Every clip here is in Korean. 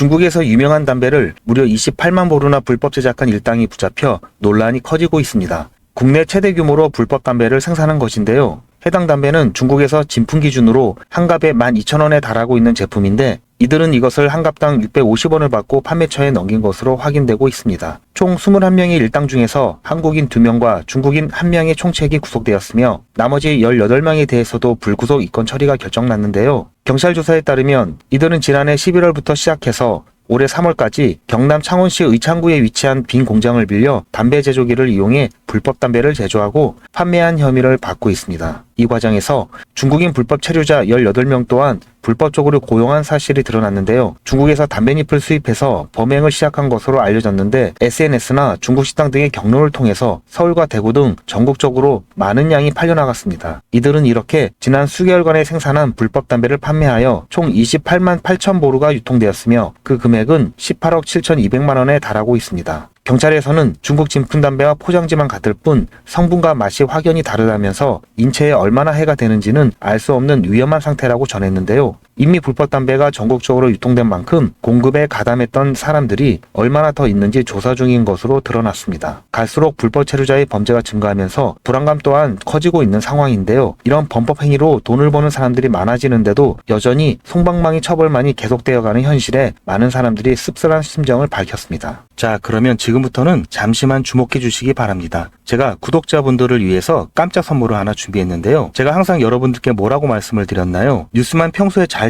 중국에서 유명한 담배를 무려 28만 보루나 불법 제작한 일당이 붙잡혀 논란이 커지고 있습니다. 국내 최대 규모로 불법 담배를 생산한 것인데요. 해당 담배는 중국에서 진품 기준으로 한 갑에 12,000원에 달하고 있는 제품인데 이들은 이것을 한 갑당 650원을 받고 판매처에 넘긴 것으로 확인되고 있습니다. 총 21명의 일당 중에서 한국인 2명과 중국인 1명의 총책이 구속되었으며 나머지 18명에 대해서도 불구속 입건 처리가 결정났는데요. 경찰 조사에 따르면 이들은 지난해 11월부터 시작해서 올해 3월까지 경남 창원시 의창구에 위치한 빈 공장을 빌려 담배 제조기를 이용해 불법 담배를 제조하고 판매한 혐의를 받고 있습니다. 이 과정에서 중국인 불법 체류자 18명 또한 불법적으로 고용한 사실이 드러났는데요. 중국에서 담배잎을 수입해서 범행을 시작한 것으로 알려졌는데 SNS나 중국 식당 등의 경로를 통해서 서울과 대구 등 전국적으로 많은 양이 팔려나갔습니다. 이들은 이렇게 지난 수개월간에 생산한 불법 담배를 판매하여 총 28만 8천 보루가 유통되었으며 그 금액은 18억 7천2백만 원에 달하고 있습니다. 경찰에서는 중국 진품 담배와 포장지만 같을 뿐 성분과 맛이 확연히 다르다면서 인체에 얼마나 해가 되는지는 알 수 없는 위험한 상태라고 전했는데요. 이미 불법 담배가 전국적으로 유통된 만큼 공급에 가담했던 사람들이 얼마나 더 있는지 조사 중인 것으로 드러났습니다. 갈수록 불법 체류자의 범죄가 증가하면서 불안감 또한 커지고 있는 상황인데요. 이런 범법 행위로 돈을 버는 사람들이 많아지는데도 여전히 송방망이 처벌만이 계속되어가는 현실에 많은 사람들이 씁쓸한 심정을 밝혔습니다. 자, 그러면 지금부터는 잠시만 주목해 주시기 바랍니다. 제가 구독자분들을 위해서 깜짝 선물을 하나 준비했는데요. 제가 항상 여러분들께 뭐라고 말씀을 드렸나요? 뉴스만 평소에 잘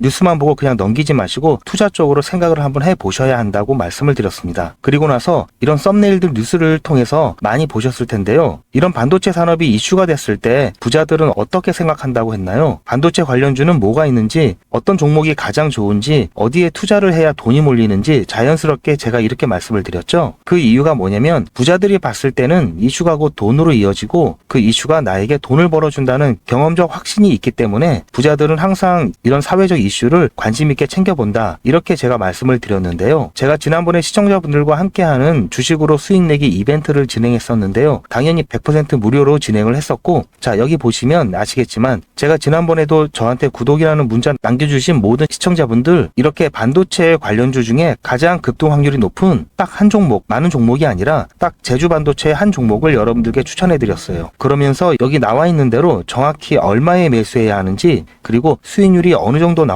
뉴스만 보고 그냥 넘기지 마시고 투자 쪽으로 생각을 한번 해 보셔야 한다고 말씀을 드렸습니다. 그리고 나서 이런 썸네일들 뉴스를 통해서 많이 보셨을 텐데요. 이런 반도체 산업이 이슈가 됐을 때 부자들은 어떻게 생각한다고 했나요? 반도체 관련주는 뭐가 있는지, 어떤 종목이 가장 좋은지, 어디에 투자를 해야 돈이 몰리는지 자연스럽게 제가 이렇게 말씀을 드렸죠. 그 이유가 뭐냐면 부자들이 봤을 때는 이슈가 곧 돈으로 이어지고 그 이슈가 나에게 돈을 벌어준다는 경험적 확신이 있기 때문에 부자들은 항상 이런 사회적 이슈를 관심 있게 챙겨본다. 이렇게 제가 말씀을 드렸는데요. 제가 지난번에 시청자분들과 함께하는 주식으로 수익 내기 이벤트를 진행했었는데요. 당연히 100% 무료로 진행을 했었고, 자, 여기 보시면 아시겠지만, 제가 지난번에도 저한테 구독이라는 문자 남겨주신 모든 시청자분들, 이렇게 반도체 관련주 중에 가장 급등 확률이 높은 딱 한 종목, 많은 종목이 아니라 딱 제주 반도체 한 종목을 여러분들께 추천해 드렸어요. 그러면서 여기 나와 있는 대로 정확히 얼마에 매수해야 하는지, 그리고 수익률이 어느 정도 나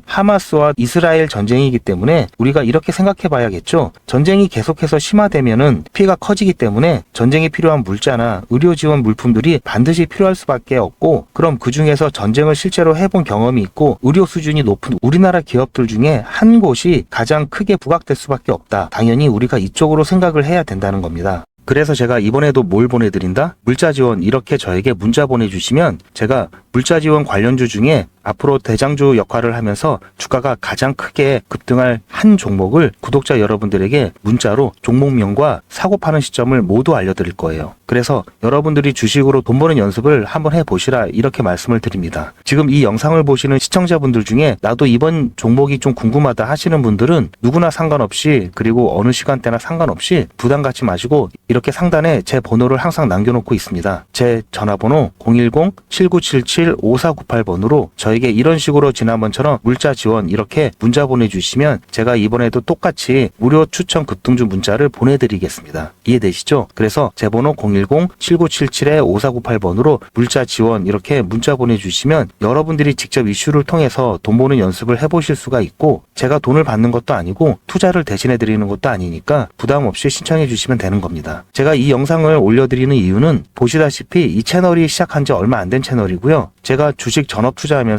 하마스와 이스라엘 전쟁이기 때문에 우리가 이렇게 생각해 봐야겠죠. 전쟁이 계속해서 심화되면은 피해가 커지기 때문에 전쟁에 필요한 물자나 의료 지원 물품들이 반드시 필요할 수밖에 없고 그럼 그 중에서 전쟁을 실제로 해본 경험이 있고 의료 수준이 높은 우리나라 기업들 중에 한 곳이 가장 크게 부각될 수밖에 없다. 당연히 우리가 이쪽으로 생각을 해야 된다는 겁니다. 그래서 제가 이번에도 뭘 보내드린다? 물자 지원 이렇게 저에게 문자 보내주시면 제가 물자 지원 관련주 중에 앞으로 대장주 역할을 하면서 주가가 가장 크게 급등할 한 종목을 구독자 여러분들에게 문자로 종목명과 사고 파는 시점을 모두 알려드릴 거예요. 그래서 여러분들이 주식으로 돈 버는 연습을 한번 해보시라 이렇게 말씀을 드립니다. 지금 이 영상을 보시는 시청자분들 중에 나도 이번 종목이 좀 궁금하다 하시는 분들은 누구나 상관없이 그리고 어느 시간대나 상관없이 부담 갖지 마시고 이렇게 상단에 제 번호를 항상 남겨놓고 있습니다. 제 전화번호 010-7977-5498번으로 저희 저에게 이런 식으로 지난번처럼 물자 지원 이렇게 문자 보내주시면 제가 이번에도 똑같이 무료 추천 급등주 문자를 보내드리겠습니다. 이해되시죠? 그래서 제 번호 010-7977-5498번으로 물자 지원 이렇게 문자 보내주시면 여러분들이 직접 이슈를 통해서 돈 버는 연습을 해보실 수가 있고 제가 돈을 받는 것도 아니고 투자를 대신해 드리는 것도 아니니까 부담 없이 신청해 주시면 되는 겁니다. 제가 이 영상을 올려드리는 이유는 보시다시피 이 채널이 시작한 지 얼마 안 된 채널이고요. 제가 주식 전업 투자